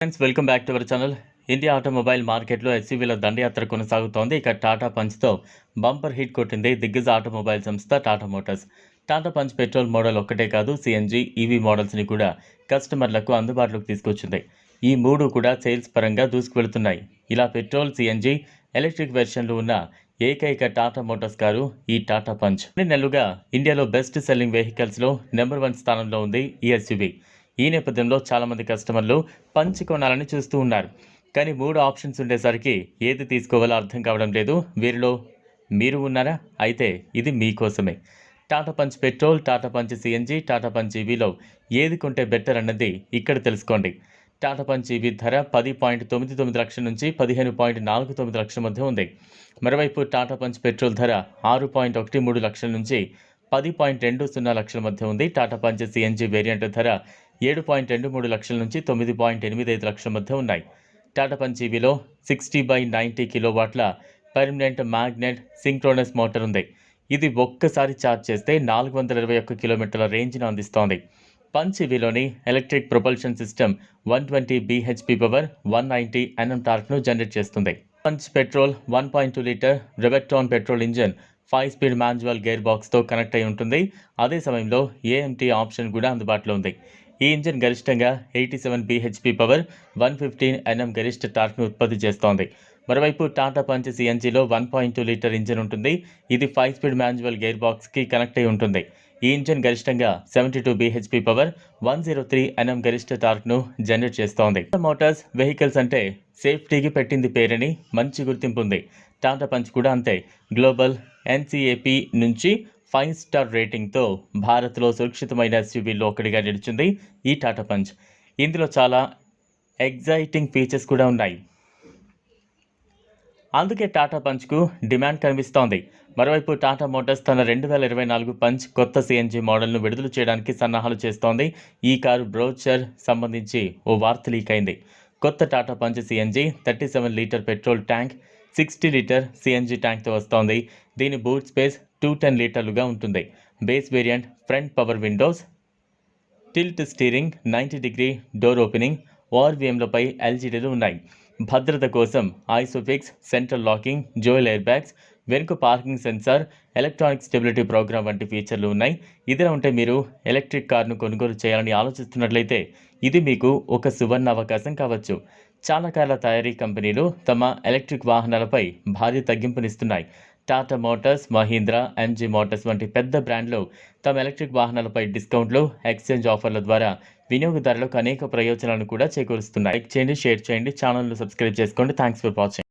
Friends welcome back to our channel India automobile మార్కెట్లో ఎస్సీవీల దండయాత్ర కొనసాగుతోంది. ఇక టాటా పంచ్తో బంపర్ హిట్ కొట్టింది. దిగ్గజ ఆటోమొబైల్ సంస్థ Tata Motors. Tata Punch petrol model ఒక్కటే కాదు సిఎన్జి ఈవీ మోడల్స్ని కూడా కస్టమర్లకు అందుబాటులోకి తీసుకొచ్చింది. ఈ మూడు కూడా సేల్స్ పరంగా దూసుకువెళ్తున్నాయి. ఇలా పెట్రోల్ సిఎన్జి ఎలక్ట్రిక్ వెర్షన్లు ఉన్న ఏకైక టాటా మోటార్స్ కారు ఈ టాటా పంచ్. కొన్ని నెలలుగా ఇండియాలో బెస్ట్ సెల్లింగ్ వెహికల్స్లో నెంబర్ వన్ స్థానంలో ఉంది ఈ ఎస్యూబీ ఈ నేపథ్యంలో చాలామంది కస్టమర్లు పంచ్ కొనాలని చూస్తూ ఉన్నారు. కానీ మూడు ఆప్షన్స్ ఉండేసరికి ఏది తీసుకోవాలో అర్థం కావడం లేదు. వీరిలో మీరు ఉన్నారా? అయితే ఇది మీకోసమే Tata Punch petrol Tata Punch CNG Tata Punch ఈవీలో ఏది కొంటే బెటర్ అన్నది ఇక్కడ తెలుసుకోండి. టాటా పంచ్ ఈవీ ధర పది పాయింట్ తొమ్మిది తొమ్మిది లక్షల నుంచి పదిహేను పాయింట్ నాలుగు తొమ్మిది లక్షల మధ్య ఉంది. మరోవైపు టాటా పంచ్ పెట్రోల్ ధర ఆరు పాయింట్ ఒకటి మూడు లక్షల నుంచి పది పాయింట్ రెండు సున్నా లక్షల మధ్య ఉంది. టాటా పంచ్ సిఎన్జి వేరియంట్ ధర ఏడు పాయింట్ రెండు మూడు లక్షల నుంచి తొమ్మిది పాయింట్ ఎనిమిది ఐదు లక్షల మధ్య ఉన్నాయి. Tata Punch sixty by ninety కిలోవాట్ల పర్మనెంట్ మ్యాగ్నెట్ సింక్రోనస్ మోటార్ ఉంది. ఇది ఒక్కసారి ఛార్జ్ చేస్తే నాలుగు వందల ఇరవై ఒక్క కిలోమీటర్ల రేంజ్ను అందిస్తోంది. Punch electric propulsion system one twenty BHP power one ninety NM టార్క్ను generate చేస్తుంది. Punch petrol one point two litre Revotron petrol engine five speed manual gear బాక్స్తో connect అయి ఉంటుంది. అదే సమయంలో ఏఎంటీ ఆప్షన్ కూడా అందుబాటులో ఉంది. ఈ ఇంజిన్ గరిష్టంగా eighty seven BHP power one fifteen NM గరిష్ట టార్క్ను ఉత్పత్తి చేస్తోంది. మరోవైపు Tata punch సిఎన్జిలో one point two litre engine ఉంటుంది. ఇది ఫైవ్ స్పీడ్ మాన్యువల్ గేర్ బాక్స్కి కనెక్ట్ అయి ఉంటుంది. ఈ ఇంజిన్ గరిష్టంగా seventy two BHP power one zero three NM గరిష్ట టార్క్ను జనరేట్ చేస్తోంది. మోటార్స్ వెహికల్స్ అంటే సేఫ్టీకి పెట్టింది పేరని మంచి గుర్తింపు ఉంది. టాటా పంచ్ కూడా అంతే. గ్లోబల్ ఎన్సీఏపీ నుంచి ఫైవ్ స్టార్ రేటింగ్తో భారత్లో సురక్షితమైన ఎస్యూవీలో ఒకటిగా నిలిచింది ఈ టాటా పంచ్. ఇందులో చాలా ఎగ్జైటింగ్ ఫీచర్స్ కూడా ఉన్నాయి. అందుకే టాటా పంచ్కు డిమాండ్ కనిపిస్తోంది. మరోవైపు టాటా మోటార్స్ తన రెండు వేల ఇరవై నాలుగు పంచ్ కొత్త సిఎన్జి మోడల్ను విడుదల చేయడానికి సన్నాహాలు చేస్తోంది. ఈ కారు బ్రోచర్ సంబంధించి ఓ వార్త లీక్ అయింది. కొత్త Tata Punch CNG thirty seven litre petrol tank sixty litre CNG ట్యాంక్తో వస్తోంది. దీని బూట్ స్పేస్ టూ టెన్ లీటర్లుగా ఉంటుంది. Base variant front power windows tilt steering ninety degree door opening ఓఆర్వీఎంలపై ఎల్జీడీలు ఉన్నాయి. భద్రత కోసం isofix central locking dual airbags వెనుక parking sensor electronic stability program వంటి ఫీచర్లు ఉన్నాయి. ఇదిలా ఉంటే మీరు ఎలక్ట్రిక్ కార్ను కొనుగోలు చేయాలని ఆలోచిస్తున్నట్లయితే ఇది మీకు ఒక సువర్ణ అవకాశం కావచ్చు. చాలా కార్ల తయారీ కంపెనీలు తమ ఎలక్ట్రిక్ వాహనాలపై భారీ తగ్గింపునిస్తున్నాయి. Tata Motors Mahindra MG Motors వంటి పెద్ద బ్రాండ్లు తమ ఎలక్ట్రిక్ వాహనాలపై డిస్కౌంట్లు ఎక్స్చేంజ్ ఆఫర్ల ద్వారా వినియోగదారులకు అనేక ప్రయోజనాలను కూడా చేకూరుస్తున్నాయి. లైక్ చేయండి షేర్ చేయండి ఛానల్ను సబ్స్క్రైబ్ చేసుకోండి. Thanks for watching